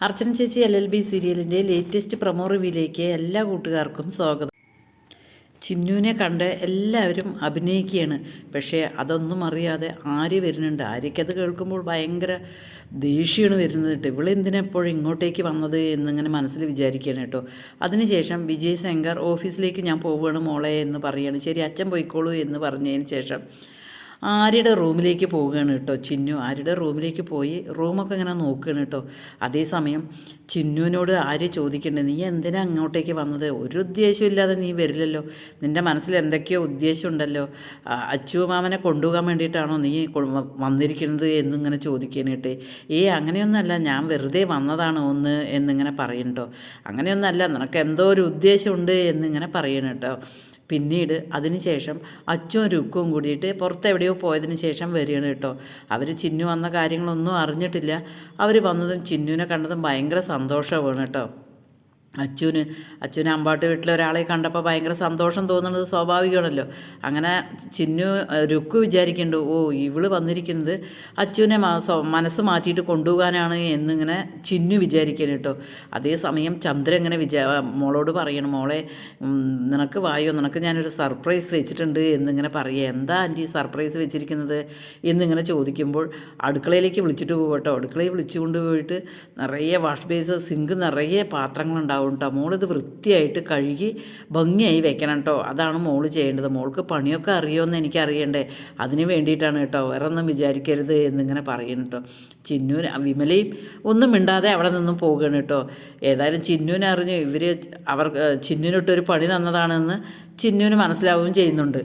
അർച്ചന ചേച്ചി L L B സീരിയലിന്റെ latest promo റിവ്യൂലേക്ക് എല്ലാ കൂട്ടുകാർക്കും സ്വാഗതം. ചിന്നുവിനെ കണ്ട് എല്ലാവരും അഭിനയിക്കുകയാണ്. പക്ഷേ അതൊന്നും അറിയാതെ ആര് വരുന്നുണ്ട്. ആര്യക്കത് കേൾക്കുമ്പോൾ ഭയങ്കര ദേഷ്യമാണ് വരുന്നത് കേട്ടോ. ഇവളെന്തിനെപ്പോഴും ഇങ്ങോട്ടേക്ക് വന്നത് എന്നിങ്ങനെ മനസ്സിൽ വിചാരിക്കുകയാണ് കേട്ടോ. അതിനുശേഷം വിജയ് ശങ്കർ ഓഫീസിലേക്ക് ഞാൻ പോവുകയാണ് മോളെ എന്ന് പറയുകയാണ്. ശരി അച്ഛൻ പോയിക്കോളൂ എന്ന് പറഞ്ഞതിന് ശേഷം ആര്യയുടെ റൂമിലേക്ക് പോവുകയാണ് കേട്ടോ ചിന്നു. ആര്യയുടെ റൂമിലേക്ക് പോയി റൂമൊക്കെ ഇങ്ങനെ നോക്കുകയാണ് കേട്ടോ. അതേസമയം ചിന്നുവിനോട് ആര്യ ചോദിക്കേണ്ടത് നീ എന്തിനാ അങ്ങോട്ടേക്ക് വന്നത്? ഒരു ഉദ്ദേശമില്ലാതെ നീ വരില്ലല്ലോ. നിന്റെ മനസ്സിൽ എന്തൊക്കെയോ ഉദ്ദേശമുണ്ടല്ലോ. ഉണ്ടല്ലോ അച്ചു മാമനെ കൊണ്ടുപോകാൻ വേണ്ടിയിട്ടാണോ നീ വന്നിരിക്കുന്നത്? എന്നിങ്ങനെ ചോദിക്കാനായിട്ട് ഏ അങ്ങനെയൊന്നല്ല ഞാൻ വെറുതെ വന്നതാണ് ഒന്ന് എന്നിങ്ങനെ പറയുന്നുണ്ടോ അങ്ങനെയൊന്നല്ല നിനക്ക് എന്തോ ഒരു ഉദ്ദേശമുണ്ട് എന്നിങ്ങനെ പറയണം കേട്ടോ. പിന്നീട് അതിനുശേഷം അച്ചും രുക്കും കൂടിയിട്ട് പുറത്തെവിടെയോ പോയതിന് ശേഷം വരികയാണ് കേട്ടോ. അവർ ചിന്നു വന്ന കാര്യങ്ങളൊന്നും അറിഞ്ഞിട്ടില്ല. അവർ വന്നതും ചിന്നുവിനെ കണ്ടതും ഭയങ്കര സന്തോഷമാണ് കേട്ടോ. അച്ചുവിന് അച്ചുവിന് അമ്പാട്ട് വീട്ടിൽ ഒരാളെ കണ്ടപ്പോൾ ഭയങ്കര സന്തോഷം തോന്നുന്നത് സ്വാഭാവികമാണല്ലോ. അങ്ങനെ ചിന്നു രുക്ക് രുക്കു വിചാരിക്കുന്നുണ്ട് ഓ ഇവൾ വന്നിരിക്കുന്നത് അച്ചുവിനെ മനസ്സ് മാറ്റിയിട്ട് കൊണ്ടുപോകാനാണ് എന്നിങ്ങനെ ചിന്നു വിചാരിക്കണം കേട്ടോ. അതേസമയം ചന്ദ്രൻ ഇങ്ങനെ വിചാ മോളോട് പറയണം മോളെ നിനക്ക് വായോ? നിനക്ക് ഞാനൊരു സർപ്രൈസ് വെച്ചിട്ടുണ്ട് എന്നിങ്ങനെ പറയുക. എന്താ ആന്റി സർപ്രൈസ് വെച്ചിരിക്കുന്നത്? എന്നിങ്ങനെ ചോദിക്കുമ്പോൾ അടുക്കളയിലേക്ക് വിളിച്ചിട്ട് പോകട്ടോ കേട്ടോ അടുക്കളയിൽ വിളിച്ചുകൊണ്ട് പോയിട്ട് നിറയെ വാഷ് ബേസ് സിങ്ക് നിറയെ പാത്രങ്ങളുണ്ടാവും. കേട്ടോ മോളിത് വൃത്തിയായിട്ട് കഴുകി ഭംഗിയായി വെക്കണം കേട്ടോ അതാണ് മോൾ ചെയ്യേണ്ടത്. മോൾക്ക് പണിയൊക്കെ അറിയുമെന്ന് എനിക്ക് അറിയണ്ടേ അതിന് വേണ്ടിയിട്ടാണ് കേട്ടോ വേറെ ഒന്നും വിചാരിക്കരുത് എന്നിങ്ങനെ പറയുന്നു കേട്ടോ ചിന്നൂന് വിമലയും ഒന്നും മിണ്ടാതെ അവിടെ നിന്നും പോകുകയാണ് കേട്ടോ ഏതായാലും ചിന്നൂനെ അറിഞ്ഞു ഇവർ അവർ ചിന്നൂനിട്ടൊരു പണി തന്നതാണെന്ന് ചിന്നൂന് മനസ്സിലാവുകയും ചെയ്യുന്നുണ്ട്.